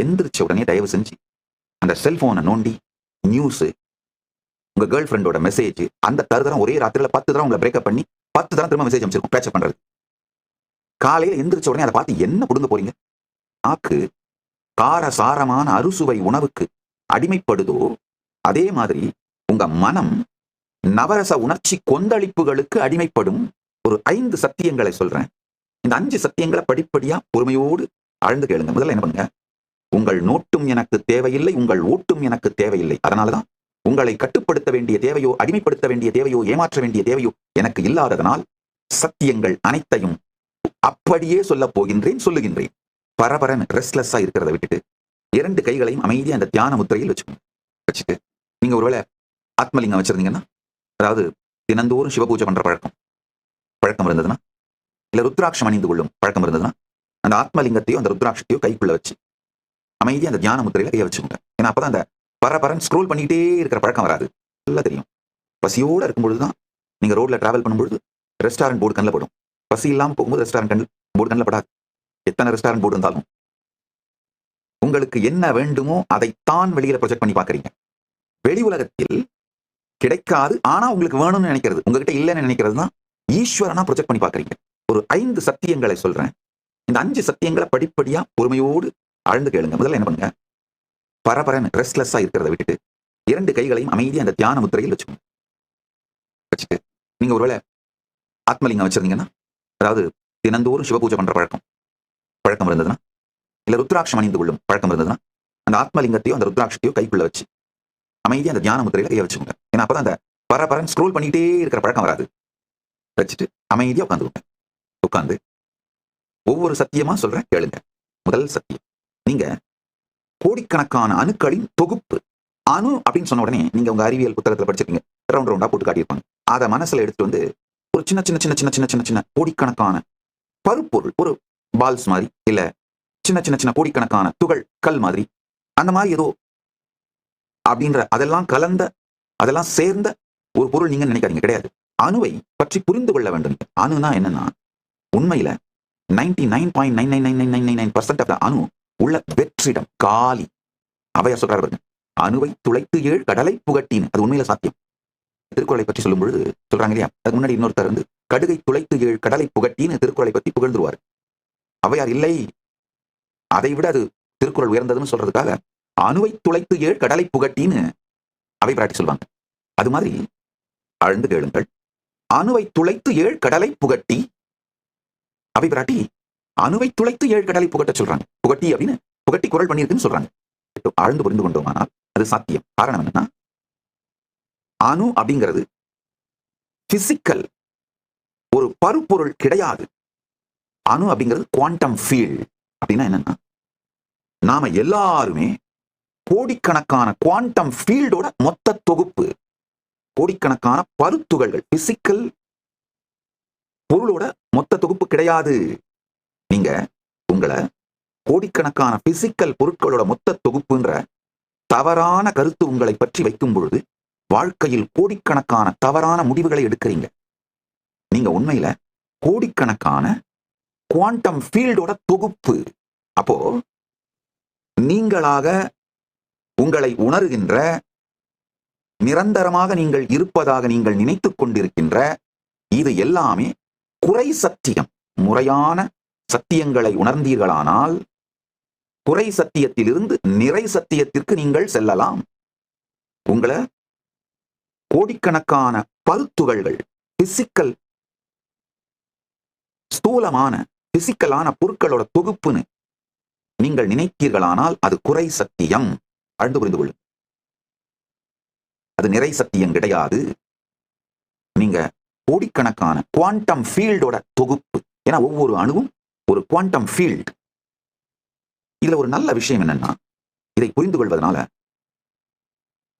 எந்திரிச்ச உடனே தயவு செஞ்சு அந்த செல்போனை நோண்டி நியூஸு உங்க கேர்ள் ஃப்ரெண்டோட மெசேஜ் அந்த தருதரம் ஒரே ராத்திரில பத்து தரம் உங்களை பிரேக்கப் பண்ணி பத்து தரம் திரும்ப மெசேஜ் அமைச்சிருக்கும் பேச்சப் பண்றது. காலையில் எந்திரிச்ச உடனே அதை பார்த்து என்ன புடுங்க போறீங்க? நாக்கு கார சாரமான அறுசுவை உணவுக்கு அடிமைப்படுதோ அதே மாதிரி உங்க மனம் நவரச உணர்ச்சி கொந்தளிப்புகளுக்கு அடிமைப்படும் ஒரு ஐந்து சத்தியங்களை சொல்றேன். இந்த அஞ்சு சத்தியங்களை படிப்படியா பொறுமையோடு ஆழ்ந்து கேளுங்க. முதல்ல என்ன பண்ணுங்க? உங்கள் நோட்டும் எனக்கு தேவையில்லை உங்கள் ஓட்டும் எனக்கு தேவையில்லை. அதனாலதான் உங்களை கட்டுப்படுத்த வேண்டிய தேவையோ அடிமைப்படுத்த வேண்டிய தேவையோ ஏமாற்ற வேண்டிய தேவையோ எனக்கு இல்லாததனால் சத்தியங்கள் அனைத்தையும் அப்படியே சொல்லப் போகின்றேன் சொல்லுகின்றேன். பரபரன் ரெஸ்ட்லெஸ்ஸா இருக்கிறத விட்டுட்டு இரண்டு கைகளையும் அமைதியா அந்த தியான முத்திரையில் வச்சுக்கோங்க. வச்சுட்டு நீங்க ஒருவேளை ஆத்மலிங்கம் வச்சிருந்தீங்கன்னா அதாவது தினந்தோறும் சிவபூஜை பண்ற பழக்கம் பழக்கம் இருந்ததுன்னா இல்ல ருத்ராட்சம் அணிந்து கொள்ளும் பழக்கம் இருந்ததுன்னா அந்த ஆத்மலிங்கத்தையோ அந்த ருத்ராட்சத்தையோ கைக்குள்ள வச்சு அமைதியா அந்த தியான முத்திரையில கைய வச்சுக்கோங்க. ஏன்னா அப்பதான் அந்த பரபரன் ஸ்க்ரோல் பண்ணிக்கிட்டே இருக்கிற பழக்கம் வராது. நல்லா தெரியும். பசியோட இருக்கும்பொழுது தான் நீங்க ரோட்ல டிராவல் பண்ணும்பொழுது ரெஸ்டாரண்ட் போர்டு கண்ணில் படும். பசி இல்லாம போகும்போது ரெஸ்டாரண்ட் கண் போர்டு கண்ணில் படாது. எத்தனை ரெஸ்டாரண்ட் போர்டு இருந்தாலும். உங்களுக்கு என்ன வேண்டுமோ அதைத்தான் வெளியில ப்ரொஜெக்ட் பண்ணி பாக்குறீங்க வெளி உலகத்தில் கிடைக்காது ஆனா உங்களுக்கு வேணும்னு நினைக்கிறது. உங்ககிட்ட இல்லைன்னு நினைக்கிறது தான் ஈஸ்வரனா ப்ரொஜெக்ட் பண்ணி பாக்குறீங்க ஒரு ஐந்து சத்தியங்களை சொல்றேன். இந்த அஞ்சு சத்தியங்களை படிப்படியா பொறுமையோடு ஆழ்ந்து கேளுங்க. முதல்ல என்ன பண்ணுங்க? பரபரன் ரெஸ்ட்லெஸ்ஸா இருக்கிறத விட்டுட்டு இரண்டு கைகளையும் அமைதி அந்த தியான முத்திரையில் வச்சுக்கோங்க. வச்சுட்டு நீங்க ஒருவேளை ஆத்மலிங்கம் வச்சிருந்தீங்கன்னா அதாவது தினந்தோறும் சிவபூஜை பண்ற பழக்கம் பழக்கம் இருந்ததுன்னா இல்ல ருத்ராட்சம் அணிந்து கொள்ளும் பழக்கம் இருந்ததுன்னா அந்த ஆத்மலிங்கத்தையோ அந்த ருத்ராட்சத்தையோ கைக்குள்ள வச்சு அமைதியா அந்த தியான முத்திரையில கையை வச்சுக்கோங்க. ஏன்னா அப்பதான் அந்த பரபரன் ஸ்க்ரோல் பண்ணிக்கிட்டே இருக்கிற பழக்கம் வராது. வச்சுட்டு அமைதியா உட்காந்துக்கோங்க. உட்காந்து ஒவ்வொரு சத்தியமா சொல்றேன் கேளுங்க. முதல் சத்தியம். நீங்க கோடிக்கணக்கான அணுக்களின் தொகுப்பு. அணு அப்படின்னு சொன்ன உடனே நீங்க உங்க அறிவியல் புத்தகத்துல படிச்சிருக்கீங்க ரவுண்ட் ரவுண்டா போட்டு காட்டியிருப்பாங்க. அதை மனசுல எடுத்துட்டு வந்து ஒரு சின்ன சின்ன சின்ன சின்ன சின்ன சின்ன சின்ன கோடிக்கணக்கான பருப்பொருள் ஒரு பால்ஸ் மாதிரி இல்ல சின்ன சின்ன சின்ன கோடிக்கணக்கான துகள் கல் மாதிரி அந்த மாதிரி ஏதோ அப்படின்ற அதெல்லாம் கலந்த அதெல்லாம் சேர்ந்த ஒரு பொருள் நீங்க நினைக்காதீங்க. கிடையாது. அணுவை பற்றி புரிந்து கொள்ள வேண்டும். அணுனா என்னன்னா உண்மையில ninety nine point nine nine nine nine nine nine percent of அணு உள்ள வெற்றிடம் காலி. அவையா சொல்றாரு அணுவை துளைத்து ஏழு கடலை புகட்டின்னு அது உண்மையில சாத்தியம். திருக்குறளை பற்றி சொல்லும் பொழுது சொல்றாங்க இல்லையா? அதுக்கு முன்னாடி இன்னொருத்தர் வந்து கடுகை துளைத்து ஏழு கடலை புகட்டின்னு திருக்குறளை பத்தி புகழ்ந்துருவார். அவையார் இல்லை. அதை விட அது திருக்குறள் உயர்ந்ததுன்னு சொல்றதுக்காக அணுவை துளைத்து ஏழு கடலை புகட்டின்னு அவை பிராட்டி சொல்லுவாங்க. அது மாதிரி ஆழ்ந்து கேளுங்கள். அணுவை துளைத்து ஏழு கடலை புகட்டி அவை பிராட்டி அணுவை துளைத்து ஏழு கடலை புகட்ட சொல்றாங்க. புகட்டி அப்படின்னு புகட்டி குரல் பண்ணியிருக்குன்னு சொல்றாங்க. ஆழ்ந்து புரிந்து கொண்டோமானால் அது சாத்தியம். காரணம் என்னன்னா அணு அப்படிங்கிறது பிசிக்கல் ஒரு பருப்பொருள் கிடையாது. அணு அப்படிங்கிறது குவாண்டம் ஃபீல்டு அப்படின்னா என்னன்னா நாம எல்லாருமே கோடிக்கணக்கான குவாண்டம் ஃபீல்டோட மொத்த தொகுப்பு கோடிக்கணக்கான பருத்துகள்கள் பிசிக்கல் பொருளோட மொத்த தொகுப்பு கிடையாது. நீங்க உங்களை கோடிக்கணக்கான பிசிக்கல் பொருட்களோட மொத்த தொகுப்புன்ற தவறான கருத்து உங்களை பற்றி வைக்கும் பொழுது வாழ்க்கையில் கோடிக்கணக்கான தவறான முடிவுகளை எடுக்கிறீங்க. நீங்க உண்மையில கோடிக்கணக்கான குவாண்டம் ஃபீல்டோட தொகுப்பு. அப்போ நீங்களாக உங்களை உணர்கின்ற நிரந்தரமாக நீங்கள் இருப்பதாக நீங்கள் நினைத்துக் கொண்டிருக்கின்ற இது எல்லாமே குறை சத்தியம் முறையான சத்தியங்களை உணர்ந்தீர்களானால் குறை சத்தியத்திலிருந்து நிறை சத்தியத்திற்கு நீங்கள் செல்லலாம். உங்களை கோடிக்கணக்கான பருத்துகள்கள் பிசிக்கல் ஸ்தூலமான பிசிக்கலான பொருட்களோட தொகுப்புன்னு நீங்கள் நினைத்தீர்களானால் அது குறை சத்தியம். அழுந்து புரிந்து கொள்ளும் அது நிறை சத்தியம் கிடையாது. நீங்க கோடிக்கணக்கான குவாண்டம் ஃபீல்டோட தொகுப்பு. ஏன்னா ஒவ்வொரு அணுவும் ஒரு குவாண்டம் ஃபீல்ட் இதுல ஒரு நல்ல விஷயம் என்னன்னா இதை புரிந்து கொள்வதனால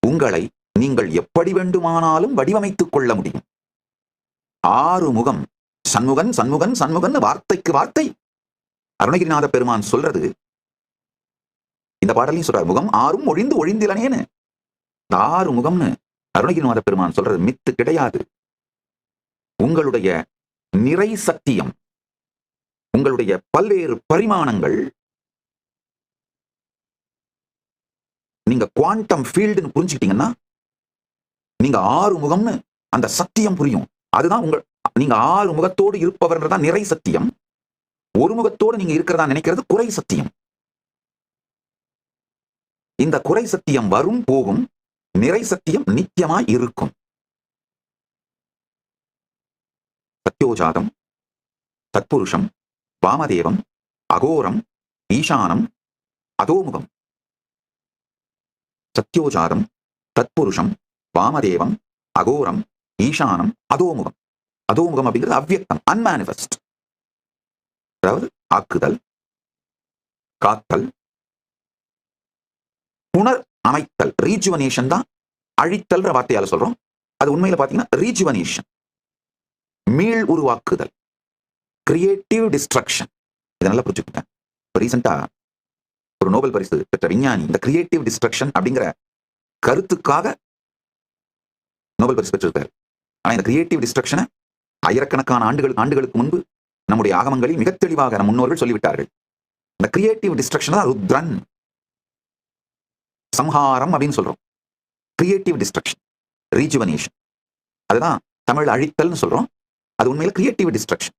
உங்களை நீங்கள் எப்படி வேண்டுமானாலும் வடிவமைத்துக் கொள்ள முடியும். ஆறு முகம் சண்முகன் சண்முகன் சண்முகன் வார்த்தைக்கு வார்த்தை. அருணகிரிநாத பெருமான் சொல்றது இந்த பாடலையும் சொல்றார் முகம் ஆறும் ஒழிந்து ஒழிந்திலனேன்னு. இந்த ஆறு முகம்னு அருணகிரிநாத பெருமான் சொல்றது மித்து கிடையாது. உங்களுடைய நிறை சத்தியம் உங்களுடைய பல்வேறு பரிமாணங்கள் நீங்க குவாண்டம் ஃபீல்டுன்னு புரிஞ்சுக்கிட்டீங்கன்னா நீங்க ஆறு முகம்னு அந்த சத்தியம் புரியும். அதுதான் உங்க நீங்க ஆறு முகத்தோடு இருப்பவர்ன்றதான் நிறை சத்தியம். ஒரு முகத்தோடு நீங்க இருக்கிறதா நினைக்கிறது குறை சத்தியம். இந்த குறை சத்தியம் வரும் போகும் நிறை சத்தியம் நித்தியமாய் இருக்கும். சத்யோஜாதம் தத்புருஷம் வாமதேவம் அகோரம் ஈசானம் அதோமுகம். சத்யோஜாதம் தத்புருஷம் வாமதேவம் அகோரம் ஈசானம் அதோமுகம். அதோமுகம் அப்படிங்கிறது அவ்வியக்தம் அன்மானிஃபெஸ்ட் அதாவது ஆக்குதல் காத்தல் புனர் அமைத்தல் ரீஜுவனேஷன் தான் அழித்தல்ன்ற வார்த்தையால சொல்றோம். அது உண்மையில பாத்தீங்கன்னா ரீஜுவனேஷன் மீள் உருவாக்குதல். கிரியேட்டிவ் டிஸ்ட்ரக்ஷன் இதை நல்லா புரிஞ்சுக்கிட்டேன் இப்போ ரீசெண்டா ஒரு நோபல் பரிசு பெற்ற விஞ்ஞானி இந்த கிரியேட்டிவ் டிஸ்ட்ரக்ஷன் அப்படிங்கிற கருத்துக்காக நோபல் பரிசு பெற்றிருக்காரு. ஆனால் இந்த கிரியேட்டிவ் டிஸ்ட்ரக்ஷனை ஆயிரக்கணக்கான ஆண்டுகள் ஆண்டுகளுக்கு முன்பு நம்முடைய ஆகமங்களில் மிக தெளிவாக நம் முன்னோர்கள் சொல்லிவிட்டார்கள். இந்த கிரியேட்டிவ் டிஸ்ட்ரக்ஷன் தான் ருத்ரன். சம்ஹாரம் அப்படின்னு சொல்றோம். கிரியேட்டிவ் டிஸ்ட்ரக்ஷன் ரீஜுவனேஷன் அதுதான் தமிழ் அழித்தல்னு சொல்றோம். அது உண்மையில கிரியேட்டிவ் டிஸ்ட்ரக்ஷன்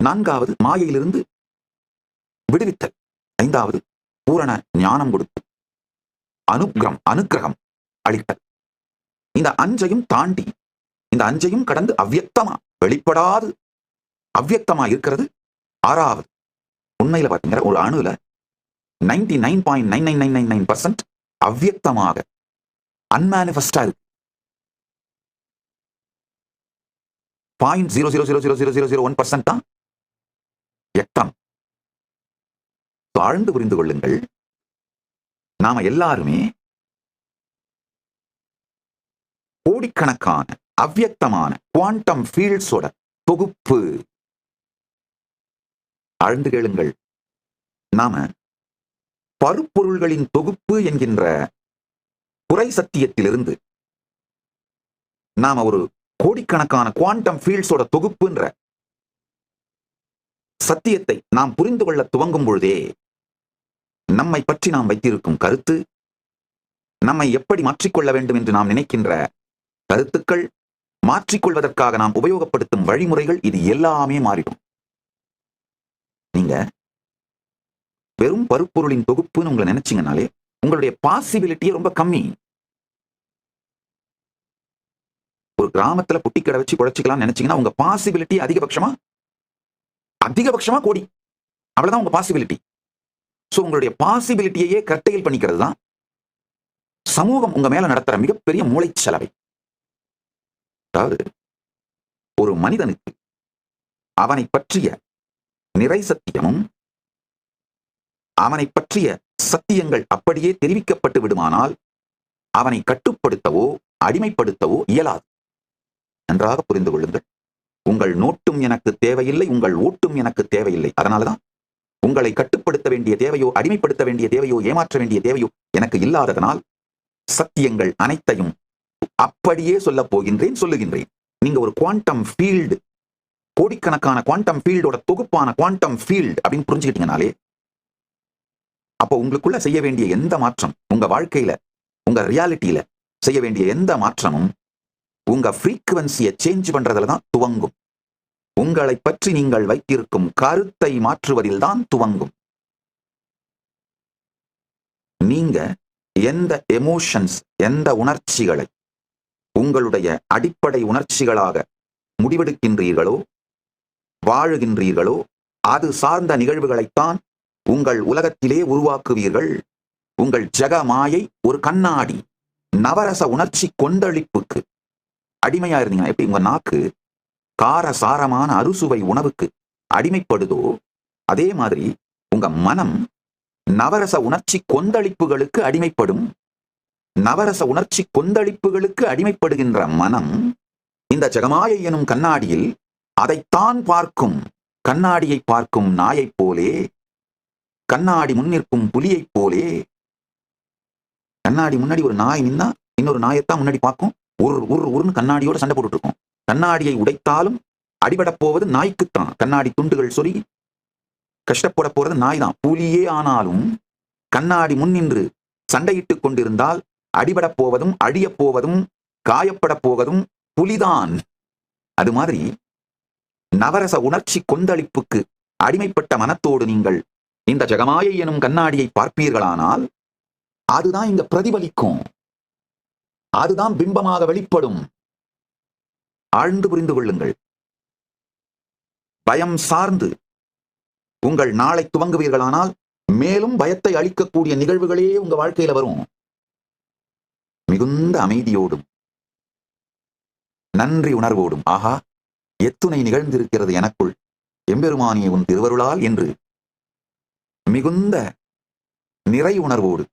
நான்காவது மாயையிலிருந்து விடுவித்தல் ஐந்தாவது பூரண ஞானம் கொடுத்து அனுக்கிரம் அனுக்கிரகம் அளித்தல். இந்த அஞ்சையும் தாண்டி இந்த அஞ்சையும் கடந்து அவ்வியக்தமா வெளிப்படாது அவ்வியக்தமா இருக்கிறது ஆறாவது. உண்மையில பாத்தீங்கன்னா ஒரு அணுல ninety nine point nine nine nine nine nine percent அவ்வியக்தமாக அன்மானிஃபெஸ்டா இருக்கு. Point zero zero zero zero zero zero zero one percent தான் எக்தம் ஆழ்ந்து புரிந்து கொள்ளுங்கள். நாம எல்லாருமே கோடிக்கணக்கான அவ்வியக்தமான குவாண்டம் ஃபீல்ட்ஸோட தொகுப்பு ஆழ்ந்து கேளுங்கள். நாம பருப்பொருள்களின் தொகுப்பு என்கின்ற குறை சத்தியத்திலிருந்து நாம ஒரு கோடிக்கணக்கான குவாண்டம் ஃபீல்ட்ஸோட தொகுப்புன்ற சத்தியத்தை நாம் புரிந்து கொள்ள துவங்கும் பொழுதே நம்மை பற்றி நாம் வைத்திருக்கும் கருத்து நம்மை எப்படி மாற்றிக்கொள்ள வேண்டும் என்று நாம் நினைக்கின்ற கருத்துக்கள் மாற்றிக்கொள்வதற்காக நாம் உபயோகப்படுத்தும் வழிமுறைகள் இது எல்லாமே மாறிடும். நீங்க வெறும் பருப்பொருளின் தொகுப்புன்னு உங்களை நினைச்சீங்கனாலே உங்களுடைய பாசிபிலிட்டியே ரொம்ப கம்மி. ஒரு கிராமத்துல புட்டி கடை வச்சு குழைச்சிக்கலாம் நினைச்சீங்கன்னா உங்க பாசிபிலிட்டி அதிகபட்சமா அதிகபட்சமா கோடி. அவ்வளவுதான் உங்க பாசிபிலிட்டி சோ உங்களுடைய பாசிபிலிட்டியையே கட்டையில் பண்ணிக்கிறது தான் சமூகம் உங்க மேல நடத்துற மிகப்பெரிய மூளைச்சலவை. அதாவது ஒரு மனிதனுக்கு அவனை பற்றிய நிறை சத்தியமும் அவனை பற்றிய சத்தியங்கள் அப்படியே தெரிவிக்கப்பட்டு விடுமானால் அவனை கட்டுப்படுத்தவோ அடிமைப்படுத்தவோ இயலாது. நன்றாக புரிந்து கொள்ளுங்கள். உங்கள் நோட்டும் எனக்கு தேவையில்லை உங்கள் ஓட்டும் எனக்கு தேவையில்லை. அதனாலதான் உங்களை கட்டுப்படுத்த வேண்டிய தேவையோ அடிமைப்படுத்த வேண்டிய தேவையோ ஏமாற்ற வேண்டிய தேவையோ எனக்கு இல்லாததனால் சத்தியங்கள் அனைத்தையும் அப்படியே சொல்ல போகின்றேன் சொல்லுகின்றேன். நீங்க ஒரு குவாண்டம் ஃபீல்டு கோடிக்கணக்கான குவாண்டம் ஃபீல்டோட தொகுப்பான குவாண்டம் ஃபீல்டு அப்படின்னு புரிஞ்சுக்கிட்டீங்கனாலே அப்போ உங்களுக்குள்ள செய்ய வேண்டிய எந்த மாற்றம் உங்க வாழ்க்கையில உங்க ரியாலிட்டியில செய்ய வேண்டிய எந்த மாற்றமும் உங்க ஃப்ரீக்குவன்சியை சேஞ்ச் பண்றதுல தான் துவங்கும். உங்களை பற்றி நீங்கள் வைத்திருக்கும் கருத்தை மாற்றுவதில் தான் துவங்கும். நீங்க எந்த எமோஷன்ஸ் எந்த உணர்ச்சிகளை உங்களுடைய அடிப்படை உணர்ச்சிகளாக முடிவெடுக்கின்றீர்களோ வாழுகின்றீர்களோ அது சார்ந்த நிகழ்வுகளைத்தான் உங்கள் உலகத்திலே உருவாக்குவீர்கள். உங்கள் ஜெகமாயை ஒரு கண்ணாடி நவரச உணர்ச்சி கொந்தளிப்புக்கு அடிமையா இருந்தீங்கன்னா எப்படி உங்க நாக்கு கார சாரமான அறுசுவை உணவுக்கு அடிமைப்படுதோ அதே மாதிரி உங்க மனம் நவரச உணர்ச்சி கொந்தளிப்புகளுக்கு அடிமைப்படும். நவரச உணர்ச்சி கொந்தளிப்புகளுக்கு அடிமைப்படுகின்ற மனம் இந்த ஜெகமாயை எனும் கண்ணாடியில் அதைத்தான் பார்க்கும். கண்ணாடியை பார்க்கும் நாயைப் போலே கண்ணாடி முன்னிற்கும் புலியைப் போலே. கண்ணாடி முன்னாடி ஒரு நாய் நின்னா இன்னொரு நாயைத்தான் முன்னாடி பார்க்கும். ஒரு ஒரு ஒருன்னு கண்ணாடியோட சண்டை போட்டுட்டு இருக்கும் கண்ணாடியை உடைத்தாலும் அடிபடப் போவது நாய்க்குத்தான். கண்ணாடி துண்டுகள் சொல்லி கஷ்டப்பட போறது நாய் தான் புலியே ஆனாலும் கண்ணாடி முன்னின்று சண்டையிட்டு கொண்டிருந்தால் அடிபடப் போவதும் அழியப் போவதும் காயப்படப் போவதும் புலிதான். அது மாதிரி நவரச உணர்ச்சி கொந்தளிப்புக்கு அடிமைப்பட்ட மனத்தோடு நீங்கள் இந்த ஜெகமாயை எனும் கண்ணாடியை பார்ப்பீர்களானால் அதுதான் இங்க பிரதிபலிக்கும். அதுதான் பிம்பமாக வெளிப்படும். ஆழ்ந்து புரிந்து கொள்ளுங்கள். பயம் சார்ந்து உங்கள் நாளை துவங்குவீர்களானால் மேலும் பயத்தை அளிக்கக்கூடிய நிகழ்வுகளே உங்க வாழ்க்கையில வரும். மிகுந்த அமைதியோடும் நன்றி உணர்வோடும் ஆஹா எத்துணை நிகழ்ந்திருக்கிறது எனக்குள். எம்பெருமானிய உன் திருவருளால் என்று மிகுந்த நிறை உணர்வோடு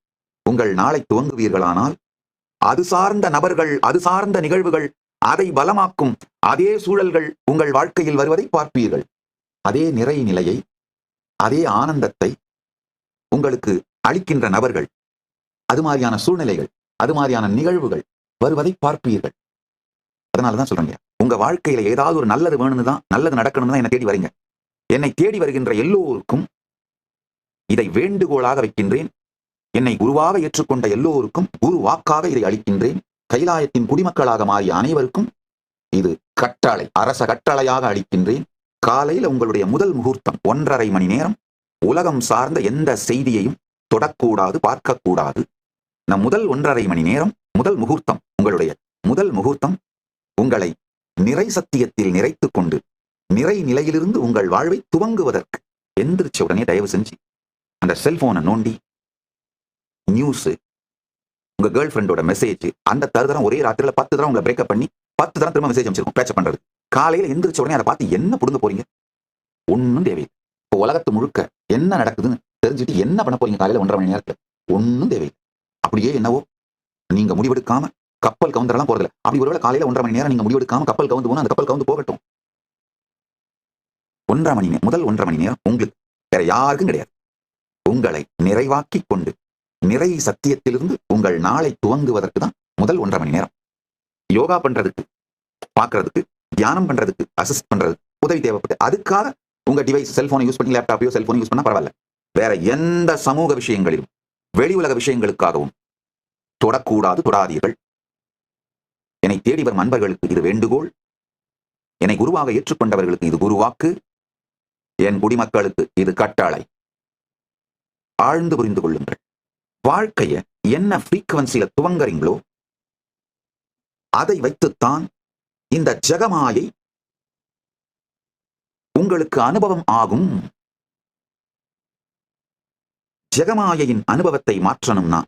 உங்கள் நாளை துவங்குவீர்களானால் அது சார்ந்த நபர்கள் அது சார்ந்த நிகழ்வுகள் அதை பலமாக்கும் அதே சூழல்கள் உங்கள் வாழ்க்கையில் வருவதை பார்ப்பீர்கள். அதே நிறை நிலையை அதே ஆனந்தத்தை உங்களுக்கு அளிக்கின்ற நபர்கள் அது மாதிரியான சூழ்நிலைகள் அது மாதிரியான நிகழ்வுகள் வருவதை பார்ப்பீர்கள். அதனாலதான் சொல்றேன் உங்க வாழ்க்கையில ஏதாவது ஒரு நல்லது வேணும்னு தான் நல்லது நடக்கணும்னு தான் என்னை தேடி வரீங்க. என்னை தேடி வருகின்ற எல்லோருக்கும் இதை வேண்டுகோளாக வைக்கின்றேன். என்னை குருவாக ஏற்றுக்கொண்ட எல்லோருக்கும் குரு வாக்காக இதை அளிக்கின்றேன். கைலாயத்தின் குடிமக்களாக மாறிய அனைவருக்கும் இது கட்டளை அரச கட்டளையாக அளிக்கின்றேன். காலையில் உங்களுடைய முதல் முகூர்த்தம் ஒன்றரை மணி நேரம். உலகம் சார்ந்த எந்த செய்தியையும் தொடக்கூடாது பார்க்கக்கூடாது. நம் முதல் ஒன்றரை மணி நேரம் முதல் முகூர்த்தம் உங்களுடைய முதல் முகூர்த்தம். உங்களை நிறை சத்தியத்தில் நிறைத்துக் கொண்டு நிறை நிலையிலிருந்து உங்கள் வாழ்வை துவங்குவதற்கு. எந்திரிச்ச உடனே தயவு செஞ்சு அந்த செல்போனை நோண்டி நியூஸ் உங்க கேர்ள் ஃப்ரெண்டோட மெசேஜ் அந்த தருதரம் ஒரே ராத்திரில பத்து தரம் உங்களை பிரேக்கப் பண்ணி பத்து தரம் திரும்ப மெசேஜ் அமைச்சிருக்கும் பேச்ச பண்றது. காலையில எந்திரிச்ச உடனே அதை பார்த்து என்ன புடுங்க போறீங்க? ஒன்னும் தேவையில்லை. இப்போ உலகத்து முழுக்க என்ன நடக்குதுன்னு தெரிஞ்சுட்டு என்ன பண்ண போறீங்க காலையில ஒன்றரை மணி நேரத்துல? ஒன்னும் தேவையில்லை. அப்படியே என்னவோ நீங்க முடிவெடுக்காம கப்பல் கவுந்தரெல்லாம் போறதில்ல. அப்படி ஒருவேளை காலையில ஒன்றரை மணி நேரம் நீங்க முடிவெடுக்காம கப்பல் கவுந்து போனா அந்த கப்பல் கவுந்து போகட்டும். ஒன்றரை மணி நேரம் முதல் ஒன்றரை மணி நேரம் உங்களுக்கு வேற யாருக்கும் கிடையாது. உங்களை நிறைவாக்கிக் கொண்டு நிறை சத்தியத்திலிருந்து உங்கள் நாளை துவங்குவதற்கு தான் முதல் ஒன்றரை மணி நேரம். யோகா பண்றதுக்கு பார்க்கறதுக்கு தியானம் பண்றதுக்கு அசிஸ்ட் பண்றது உதவி தேவைப்பட்டு அதுக்காக உங்க டிவைஸ் செல்போனை யூஸ் பண்ணி லேப்டாப்பையோ செல்போனை யூஸ் பண்ணா பரவாயில்ல. வேற எந்த சமூக விஷயங்களிலும் வெளி உலக விஷயங்களுக்காகவும் தொடக்கூடாது தொடாதீர்கள். என்னை தேடி வரும் அன்பர்களுக்கு இது வேண்டுகோள். என்னை குருவாக ஏற்றுக்கொண்டவர்களுக்கு இது குருவாக்கு. என் குடிமக்களுக்கு இது கட்டளை. ஆழ்ந்து புரிந்து கொள்ளுங்கள். வாழ்க்கைய என்ன ஃப்ரீக்குவன்சியில துவங்குறீங்களோ அதை வைத்துத்தான் இந்த ஜெகமாயை உங்களுக்கு அனுபவம் ஆகும். ஜெகமாயையின் அனுபவத்தை மாற்றணும்னா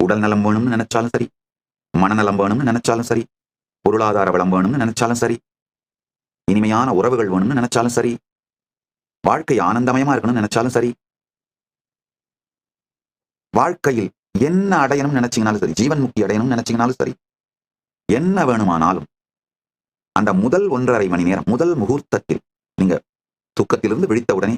உடல் நலம் வேணும்னு நினைச்சாலும் சரி மனநலம் வேணும்னு நினைச்சாலும் சரி பொருளாதார வளம் வேணும்னு நினைச்சாலும் சரி இனிமையான உறவுகள் வேணும்னு நினைச்சாலும் சரி வாழ்க்கை ஆனந்தமயமா இருக்கணும்னு நினைச்சாலும் சரி வாழ்க்கையில் என்ன அடையணும்னு நினைச்சீங்கனாலும் சரி ஜீவன் முக்தி அடையணும்னு நினைச்சீங்கனாலும் சரி என்ன வேணுமானாலும் அந்த முதல் ஒன்றரை மணி நேரம் முதல் முகூர்த்தத்தில் நீங்க துக்கத்திலிருந்து விழித்த உடனே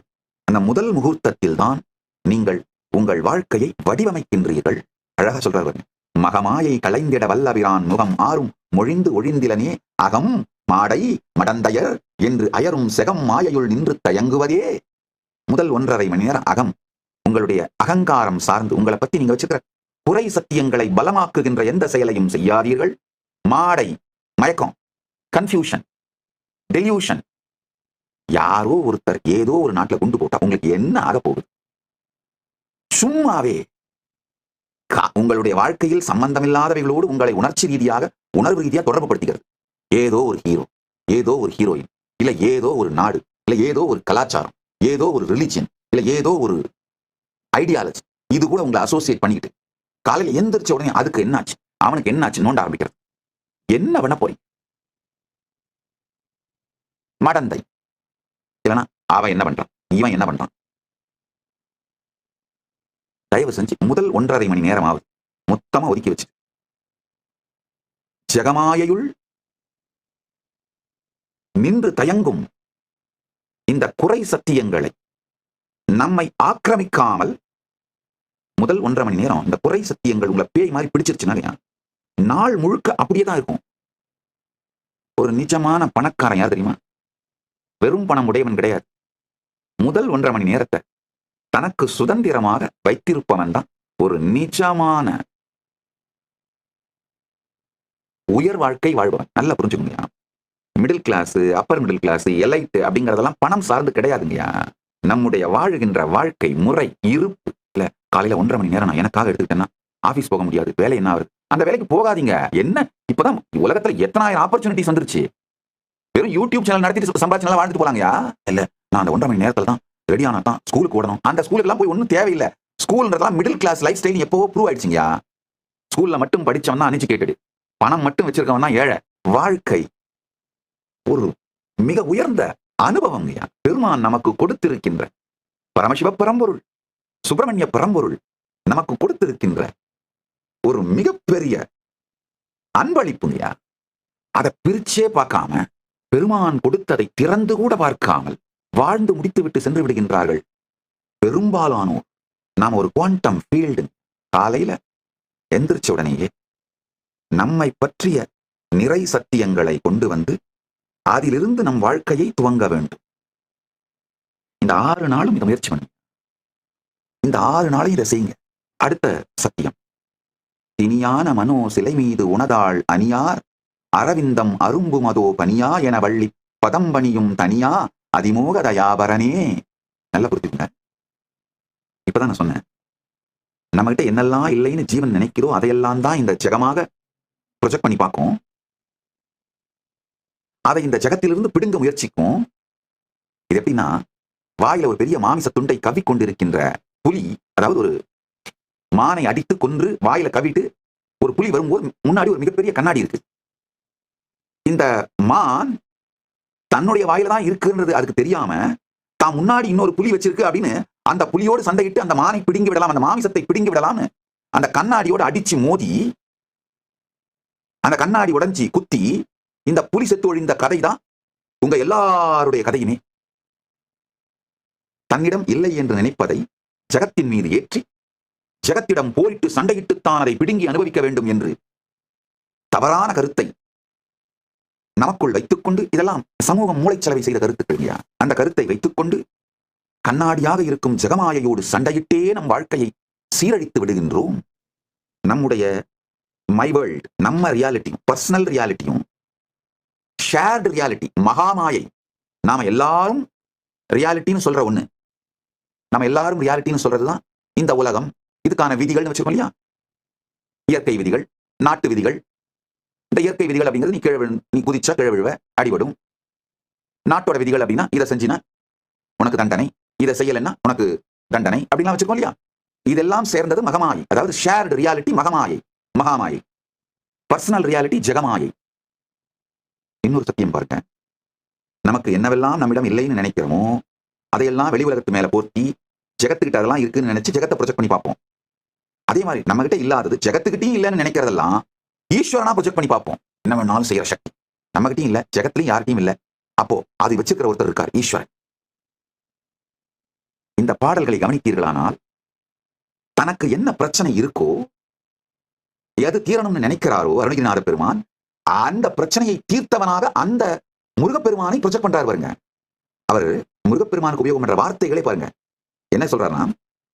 அந்த முதல் முகூர்த்தத்தில் தான் நீங்கள் உங்கள் வாழ்க்கையை வடிவமைக்கின்றீர்கள். அழகா சொல்றாரு மகமாயை களைந்திட வல்லபிரான் முகம் ஆறும் மொழிந்து ஒழிந்திலனே அகம் மாடை மடந்தையர் என்று அயரும் செகம் மாயையுள் நின்று தயங்குவதே. முதல் ஒன்றரை மணி நேரம் அகம் உங்களுடைய அகங்காரம் சார்ந்து உங்களை பத்தி நீங்க வச்சுக்கிற குறை சத்தியங்களை பலமாக்குகின்ற எந்த செயலையும் செய்யாதீர்கள். மாடை மயக்கம் கன்ஃபியூஷன் டெலியூஷன் யாரோ ஒருத்தர் ஏதோ ஒரு நாட்டுல குண்டு போட்டா உங்களுக்கு என்ன ஆக போகுது? சும்மாவே கா- உங்களுடைய வாழ்க்கையில் சம்பந்தமில்லாதவைகளோடு உங்களை உணர்ச்சி ரீதியாக உணர்வு ரீதியாக தொடர்பு படுத்துகிறது ஏதோ ஒரு ஹீரோ ஏதோ ஒரு ஹீரோயின் இல்ல ஏதோ ஒரு நாடு இல்ல ஏதோ ஒரு கலாச்சாரம் ஏதோ ஒரு ரிலிஜியன் இல்ல ஏதோ ஒரு ஐடியாலஜி இது கூட உங்களை அசோசியேட் பண்ணிக்கிட்டு. காலையில எந்திரிச்ச உடனே அதுக்கு என்னாச்சு? அவனுக்கு என்னாச்சு? நோண்ட ஆரம்பிக்கிறது. என்ன பண்ண போறீங்க? மடந்தை. இல்லைன்னா அவன் என்ன பண்றான்? இவன் என்ன பண்றான்? தயவு செஞ்சு முதல் ஒன்றரை மணி நேரம் ஆகுது மொத்தமா ஒதுக்கி வச்சு ஜெகமாயையுள் நின்று தயங்கும் இந்த குறை சத்தியங்களை நம்மை ஆக்கிரமிக்காமல் முதல் ஒன்றரை மணி நேரம் இந்த குறை சத்தியங்கள் உங்களை பேய் மாதிரி பிடிச்சிருச்சுன்னா நாள் முழுக்க அப்படியே தான் இருக்கும். ஒரு நிஜமான பணக்காரன் யார் தெரியுமா? வெறும் பணம் உடையவன் கிடையாது. முதல் ஒன்றரை மணி நேரத்தை தனக்கு சுதந்திரமாக வைத்திருப்பவன் தான் ஒரு நிஜமான உயர் வாழ்க்கை வாழ்பவன். நல்லா புரிஞ்சுக்கணும் middle class upper middle class elite அப்படிங்கறதெல்லாம் பணம் சார்ந்து கிடையாதுங்கய்யா. நம்முடைய வாழுகின்ற வாழ்க்கை முறை இருப்பு. இல்ல காலையில ஒன்றரை மணி நேரம் நான் எனக்காக எடுத்துக்கிட்டேன்னா ஆபீஸ் போக முடியாது. வேலை என்ன ஆகுது? அந்த வேலைக்கு போகாதீங்க. என்ன? இப்பதான் உலகத்துல எத்தனாயிரம் ஆப்பர்ச்சுனிட்டிஸ் வந்துருச்சு. வெறும் யூடியூப் சேனல் நடத்திட்டு சம்பாதிச்சு நல்லா வாழ்ந்துட்டு போலாங்கயா இல்ல நான் அந்த ஒன்றரை மணி நேரத்துல தான் ரெடி ஆனா தான் ஸ்கூலுக்கு ஓடணும். அந்த ஸ்கூலுக்குலாம் போய் ஒன்றும் தேவையில்லை. ஸ்கூல்ன்றதெல்லாம் மிடில் கிளாஸ் லைஃப் ஸ்டைல் எப்போ ப்ரூவ் ஆயிடுச்சுங்கயா ஸ்கூல்ல மட்டும் படிச்சவன் தான் பணம் மட்டும் வச்சிருக்கவன் ஏழை. வாழ்க்கை ஒரு மிக உயர்ந்த அனுபவங்கய்யா பெருமான் நமக்கு கொடுத்திருக்கின்ற பரமசிவ பரம்பொருள் சுப்பிரமணிய பரம்பொருள் நமக்கு கொடுத்திருக்கின்ற ஒரு மிகப்பெரிய அன்பளிப்புங்கய்யா அதை பிரிச்சே பார்க்காம பெருமான் கொடுத்ததை திறந்து கூட பார்க்காமல் வாழ்ந்து முடித்துவிட்டு சென்று விடுகின்றார்கள். பெரும்பாலானோர் நாம் ஒரு குவாண்டம் ஃபீல்டு காலையில எந்திரிச்ச உடனேயே நம்மை பற்றிய நிறை சத்தியங்களை கொண்டு வந்து அதிலிருந்து நம் வாழ்க்கையை துவங்க வேண்டும். இந்த ஆறு நாளும் இதை முயற்சி பண்ணுங்க இந்த ஆறு நாளும் இதை செய்யுங்க. அடுத்த சத்தியம். தினியான மனோ சிலை மீது உணதாள் அணியார். அரவிந்தம் அரும்பு மதோ பனியா என வள்ளி பதம்பணியும் தனியா அதிமோக தயாபரனே. நல்லா புரிஞ்சுக்கங்க. இப்பதான் நான் சொன்னேன். நம்மகிட்ட என்னெல்லாம் இல்லைன்னு ஜீவன் நினைக்கிறோ அதையெல்லாம் தான் இந்த ஜெகமாக ப்ரொஜெக்ட் பண்ணி பார்க்கும். அதை இந்த ஜெகத்திலிருந்து பிடுங்க முயற்சிக்கும். இது எப்படின்னா வாயில ஒரு பெரிய மாமிச துண்டை கவி கொண்டிருக்கின்ற புலி அதாவது ஒரு மானை அடித்து கொன்று வாயில கவிட்டு ஒரு புலி வரும்போது முன்னாடி ஒரு மிகப்பெரிய கண்ணாடி இருக்கு. இந்த மான் தன்னுடைய வாயில தான் இருக்குன்றது அதுக்கு தெரியாம தான் முன்னாடி இன்னொரு புலி வச்சிருக்கு அப்படின்னு அந்த புலியோடு சண்டையிட்டு அந்த மானை பிடுங்கி விடலாம் அந்த மாமிசத்தை பிடுங்கி விடலாம்னு அந்த கண்ணாடியோட அடிச்சு மோதி அந்த கண்ணாடி உடைஞ்சி குத்தி இந்த புலி செத்து ஒழிந்த கதை தான் உங்க எல்லாருடைய கதையுமே. தன்னிடம் இல்லை என்று நினைப்பதை ஜகத்தின் மீது ஏற்றி ஜகத்திடம் போரிட்டு சண்டையிட்டுத்தான் அதை பிடுங்கி அனுபவிக்க வேண்டும் என்று தவறான கருத்தை நமக்குள் வைத்துக்கொண்டு இதெல்லாம் சமூகம் மூளைச்சலவை செய்த கருத்துக்கள் இல்லையா? அந்த கருத்தை வைத்துக்கொண்டு கண்ணாடியாக இருக்கும் ஜெகமாயையோடு சண்டையிட்டே நம் வாழ்க்கையை சீரழித்து விடுகின்றோம். நம்முடைய மை வேர்ல்ட் நம்ம ரியாலிட்டியும் பர்சனல் ரியாலிட்டியும் ஷேர்டு ரியாலிட்டி மகாமாயை. நாம எல்லாரும் ரியாலிட்டின்னு சொல்ற ஒண்ணு. நம்ம எல்லாரும் ரியாலிட்டின்னு சொல்றதுதான் இந்த உலகம். இதுக்கான விதிகள்னு வச்சிருக்கோம் இல்லையா? இயற்கை விதிகள் நாட்டு விதிகள். இந்த இயற்கை விதிகள் அப்படிங்கிறது நீ கீழே நீ குதிச்சா கீழே விழுவ அடிபடும். நாட்டோட விதிகள் அப்படின்னா இதை செஞ்சினா உனக்கு தண்டனை. இதை செய்யலைன்னா உனக்கு தண்டனை. அப்படின்லாம் வச்சிருக்கோம் இல்லையா? இதெல்லாம் சேர்ந்தது மகமாயை. அதாவது ஷேர்டு ரியாலிட்டி மகமாயை. மகாமாயை. பர்சனல் ரியாலிட்டி ஜெகமாயை. இன்னொரு சத்தியம் பாருங்க. நமக்கு என்னவெல்லாம் நம்மிடம் இல்லைன்னு நினைக்கிறோமோ அதையெல்லாம் வெளி உலகத்து மேல போர்த்தி ஜெகத்துக்கிட்ட அதெல்லாம் இருக்குன்னு நினைச்சு ஜெகத்தை ப்ரொஜெக்ட் பண்ணி பார்ப்போம். அதே மாதிரி நம்ம கிட்ட இல்லாதது ஜெகத்துக்கிட்டையும் இல்லைன்னு நினைக்கிறதெல்லாம் ஈஸ்வரனா ப்ரொஜெக்ட் பண்ணி பார்ப்போம். என்ன வேணாலும் செய்யற சக்தி. நம்மகிட்டயும் இல்ல ஜெகத்திலையும் யார்கிட்டயும் இல்ல. அப்போ அதை வச்சுக்கிற ஒருத்தர் இருக்கார் ஈஸ்வரன். இந்த பாடல்களை கவனித்தீர்களானால் தனக்கு என்ன பிரச்சனை இருக்கோ எது தீரணும்னு நினைக்கிறாரோ அருணகிரிநாத பெருமான் அந்த பிரச்சனையை தீர்த்தவனாக அந்த முருகப்பெருமானை ப்ரொஜெக்ட் பண்றாரு பாருங்க. அவர் முருகப்பெருமானுக்கு உபயோகம் பண்ற வார்த்தைகளை பாருங்க. என்ன சொல்றாருன்னா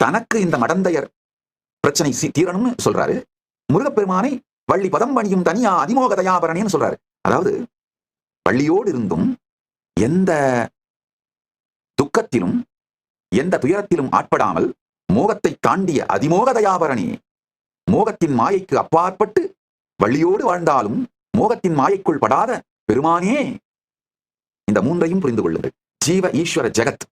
தனக்கு இந்த மடந்தையர் பிரச்சனை தீரணும்னு சொல்றாரு. முருகப்பெருமானை வள்ளி பதம் பணியும் தனியா அதிமோக தயாபரணின்னு சொல்றாரு. அதாவது வள்ளியோடு இருந்தும் எந்த துக்கத்திலும் எந்த துயரத்திலும் ஆட்படாமல் மோகத்தை தாண்டிய அதிமோக தயாபரணி மோகத்தின் மாயைக்கு அப்பாற்பட்டு வள்ளியோடு வாழ்ந்தாலும் மோகத்தின் மாயைக்குள் படாத பெருமானே! இந்த மூன்றையும் புரிந்து கொள்ளுங்கள். ஜீவ ஈஸ்வர ஜெகத்.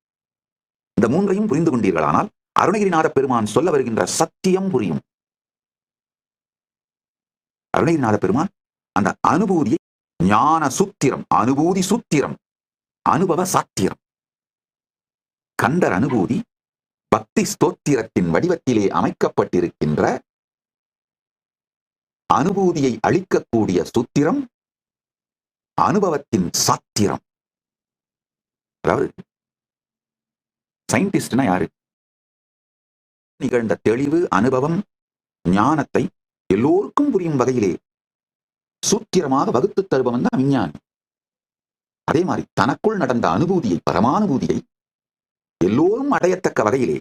இந்த மூன்றையும் புரிந்து கொண்டீர்களானால் அருணகிரிநாத பெருமான் சொல்ல வருகின்ற சத்தியம் புரியும். அருணகிரிநாத பெருமான் அந்த அனுபூதியை ஞான சூத்திரம் அனுபூதி சூத்திரம் அனுபவ சாத்திரம். கண்டர் அனுபூதி பக்தி ஸ்தோத்திரத்தின் வடிவத்திலே அமைக்கப்பட்டிருக்கின்ற அனுபூதியை அளிக்கக்கூடிய சூத்திரம் அனுபவத்தின் சாத்திரம். அதாவது சயின்டிஸ்ட்னா யாரு? நிகழ்ந்த தெளிவு அனுபவம் ஞானத்தை எல்லோருக்கும் புரியும் வகையிலே சூத்திரமாக வகுத்து தருபவன் தான் விஞ்ஞானி. அதே மாதிரி தனக்குள் நடந்த அனுபூதியை பரமானுபூதியை எல்லோரும் அடையத்தக்க வகையிலே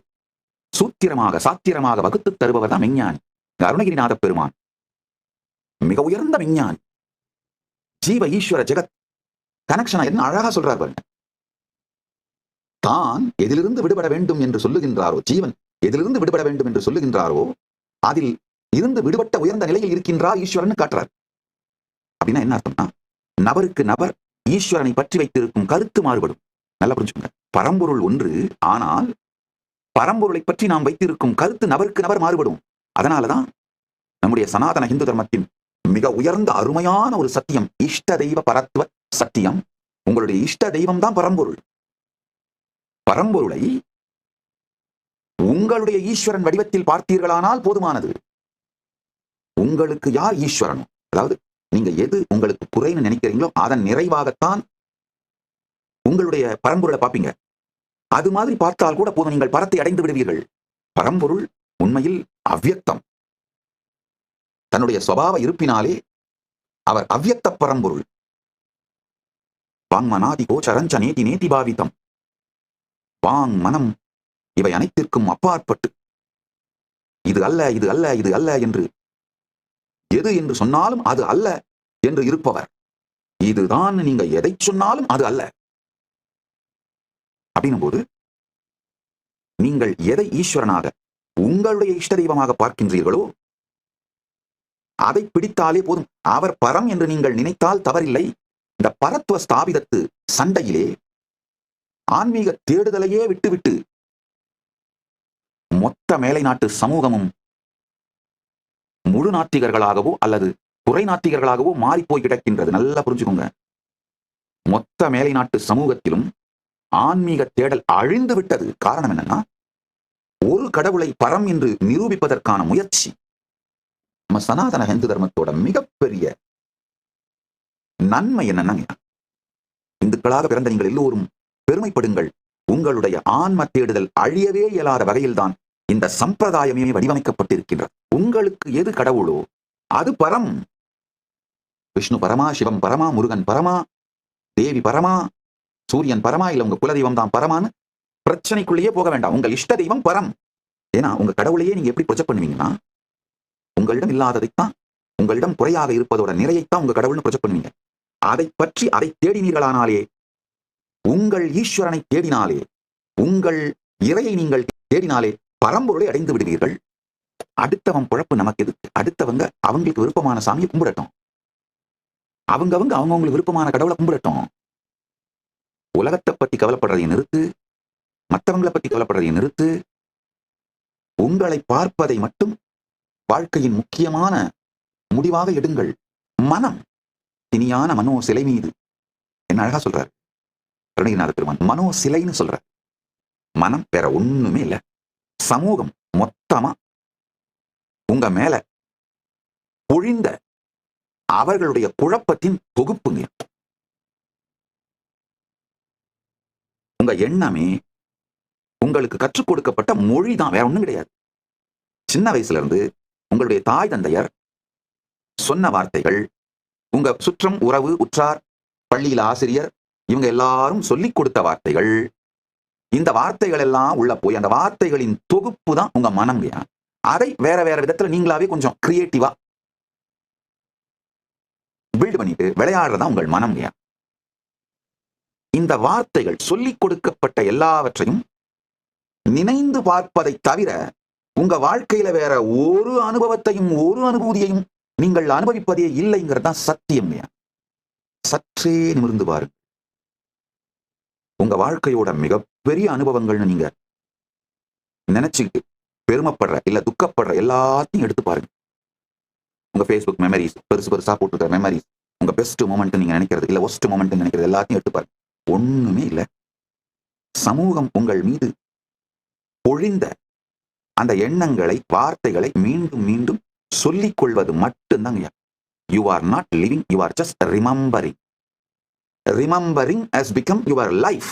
சூத்திரமாக சாத்திரமாக வகுத்து தருபவர் தான் விஞ்ஞானி. அருணகிரிநாத பெருமான். மிக உயர்ந்த விஞ்ஞானி. ஜீவ ஈஸ்வர ஜெகத் கனெக்ஷனா என்ன அழகா சொல்றார் பாருங்க. தான் எதிலிருந்து விடுபட வேண்டும் என்று சொல்லுகின்றாரோ ஜீவன் எதிலிருந்து விடுபட வேண்டும் என்று சொல்லுகின்றாரோ அதில் இருந்து விடுபட்ட உயர்ந்த நிலையில் இருக்கின்றார் ஈஸ்வரன் காட்டுறார். அப்படின்னா என்ன அர்த்தம்னா நபருக்கு நபர் ஈஸ்வரனை பற்றி வைத்திருக்கும் கருத்து மாறுபடும். நல்லா புரிஞ்சுக்கோங்க. பரம்பொருள் ஒன்று ஆனால் பரம்பொருளை பற்றி நாம் வைத்திருக்கும் கருத்து நபருக்கு நபர் மாறுபடும். அதனாலதான் நம்முடைய சனாதன இந்து தர்மத்தின் மிக உயர்ந்த அருமையான ஒரு சத்தியம் இஷ்ட தெய்வ பரத்துவ சத்தியம். உங்களுடைய இஷ்ட தெய்வம் தான் பரம்பொருள். பரம்பொருளை உங்களுடைய ஈஸ்வரன் வடிவத்தில் பார்த்தீர்களானால் போதுமானது. உங்களுக்கு யார் ஈஸ்வரனும் அதாவது நீங்க எது உங்களுக்கு குறைன்னு நினைக்கிறீங்களோ அதன் நிறைவாகத்தான் உங்களுடைய பரம்பொருளை பார்ப்பீங்க. அது மாதிரி பார்த்தால் கூட போதும் நீங்கள் பரத்தை அடைந்து விடுவீர்கள். பரம்பொருள் உண்மையில் அவ்வியக்தம் தன்னுடைய சுவாவ இருப்பினாலே அவர் அவ்யக்த பரம்பொருள். வாங்மனாதி கோச்சரஞ்ச நேதி நேதி பாவிதம். வாங் மனம் இவை அனைத்திற்கும் அப்பாற்பட்டு. இது அல்ல இது அல்ல இது அல்ல என்று. எது என்று சொன்னாலும் அது அல்ல என்று இருப்பவர். இதுதான் நீங்க எதை சொன்னாலும் அது அல்ல. அப்படின்னும் போது நீங்கள் எதை ஈஸ்வரனாக உங்களுடைய இஷ்ட தெய்வமாக பார்க்கின்றீர்களோ அதை பிடித்தாலே போதும். அவர் பரம் என்று நீங்கள் நினைத்தால் தவறில்லை. இந்த பரத்துவ ஸ்தாபிதத்து சண்டையிலே ஆன்மீக தேடுதலையே விட்டுவிட்டு மொத்த மேலை நாட்டு சமூகமும் முழு நாத்திகர்களாகவோ அல்லது குறை நாத்திகர்களாகவோ மாறிப்போய் கிடக்கின்றது. நல்லா புரிஞ்சுக்கோங்க. மொத்த மேலை நாட்டு சமூகத்திலும் ஆன்மீக தேடல் அழிந்து விட்டது. காரணம் என்னன்னா ஒரு கடவுளை பரம் என்று நிரூபிப்பதற்கான முயற்சி நம்ம சனாதன ஹிந்து தர்மத்தோட மிகப்பெரிய நன்மை என்னன்னா இந்துக்களாக பிறந்த நீங்கள் எல்லோரும் பெருமைப்படுங்கள். உங்களுடைய ஆன்ம தேடுதல் அழியவே இயலாத வகையில்தான் இந்த சம்பிரதாயமே வடிவமைக்கப்பட்டிருக்கின்றது உங்களுக்கு எது கடவுளோ அது பரம். விஷ்ணு பரமா சிவம் பரமா முருகன் பரமா தேவி பரமா சூரியன் பரமா இல்ல உங்க குலதெய்வம் தான் பரமான்னு பிரச்சனைக்குள்ளேயே போக வேண்டாம். உங்க இஷ்ட தெய்வம் பரம். ஏன்னா உங்க கடவுளையே நீங்க எப்படி ப்ரொஜெக்ட் பண்ணுவீங்கன்னா உங்களிடம் இல்லாததைத்தான் உங்களிடம் குறையாக இருப்பதோட நிறையைத்தான் உங்க கடவுள்னு ப்ரொஜெக்ட் பண்ணுவீங்க. அதை பற்றி அதை தேடினீர்களானாலே உங்கள் ஈஸ்வரனை தேடினாலே உங்கள் இறையை நீங்கள் தேடினாலே பரம்பொருளை அடைந்து விடுவீர்கள். அடுத்தவன் குழப்பு நமக்கு எதுக்கு? அடுத்தவங்க அவங்களுக்கு விருப்பமான சாமியை கும்பிடட்டும். அவங்கவங்க அவங்கவுங்களுக்கு விருப்பமான கடவுளை கும்பிடட்டும். உலகத்தை பத்தி கவலைப்படுறதை நிறுத்து மற்றவங்களை பத்தி கவலைப்படுறதை நிறுத்து உங்களை பார்ப்பதை மட்டும் வாழ்க்கையின் முக்கியமான முடிவாக எடுங்கள். மனம் இனியான மனோ சிலை மீது. என்ன அழகா சொல்றார். கருணகிரிநாத பெருமான் மனோ சிலைன்னு சொல்றார். மனம் வேற ஒண்ணுமே இல்ல. சமூகம் மொத்தமா உங்க மேல பொழிந்த அவர்களுடைய குழப்பத்தின் தொகுப்புங்க உங்க எண்ணமே உங்களுக்கு கற்றுக் கொடுக்கப்பட்ட மொழி தான் வேற ஒண்ணும் கிடையாது. சின்ன வயசுல இருந்து உங்களுடைய தாய் தந்தையர் சொன்ன வார்த்தைகள் உங்க சுற்றம் உறவு உற்றார் பள்ளியில் ஆசிரியர் இவங்க எல்லாரும் சொல்லிக் கொடுத்த வார்த்தைகள் இந்த வார்த்தைகள் எல்லாம் உள்ள போய் அந்த வார்த்தைகளின் தொகுப்பு தான் உங்க மனம் அதை வேற வேற விதத்துல நீங்களாவே கொஞ்சம் கிரியேட்டிவா பில்ட் பண்ணிட்டு விளையாடுறதா உங்கள் மனம் இந்த வார்த்தைகள் சொல்லிக் கொடுக்கப்பட்ட எல்லாவற்றையும் நினைந்து பார்ப்பதை தவிர உங்க வாழ்க்கையில வேற ஒரு அனுபவத்தையும் ஒரு அனுபூதியையும் நீங்கள் அனுபவிப்பதே இல்லைங்கிறது தான் சத்தியம் சற்றே நிமிர்ந்து பாருங்க உங்க வாழ்க்கையோட மிகப்பெரிய அனுபவங்கள்னு நீங்க நினைச்சுக்கிட்டு பெருமைப்படுற இல்ல துக்கப்படுற எல்லாத்தையும் எடுத்து பாருங்க. உங்க ஃபேஸ்புக் மெமரிஸ் பெருசு பெருசா போட்டுருக்க மெமரிஸ் உங்க பெஸ்ட் மூமெண்ட் நீங்க நினைக்கிறது இல்ல ஒஸ்ட் மூமெண்ட் நினைக்கிறது எல்லாத்தையும் எடுத்து பாருங்க. ஒண்ணுமே இல்லை. சமூகம் உங்கள் மீது பொழிந்த அந்த எண்ணங்களை வார்த்தைகளை மீண்டும் மீண்டும் சொல்லிக் கொள்வது மட்டும்தாங்க you are not living you are just remembering remembering has become your life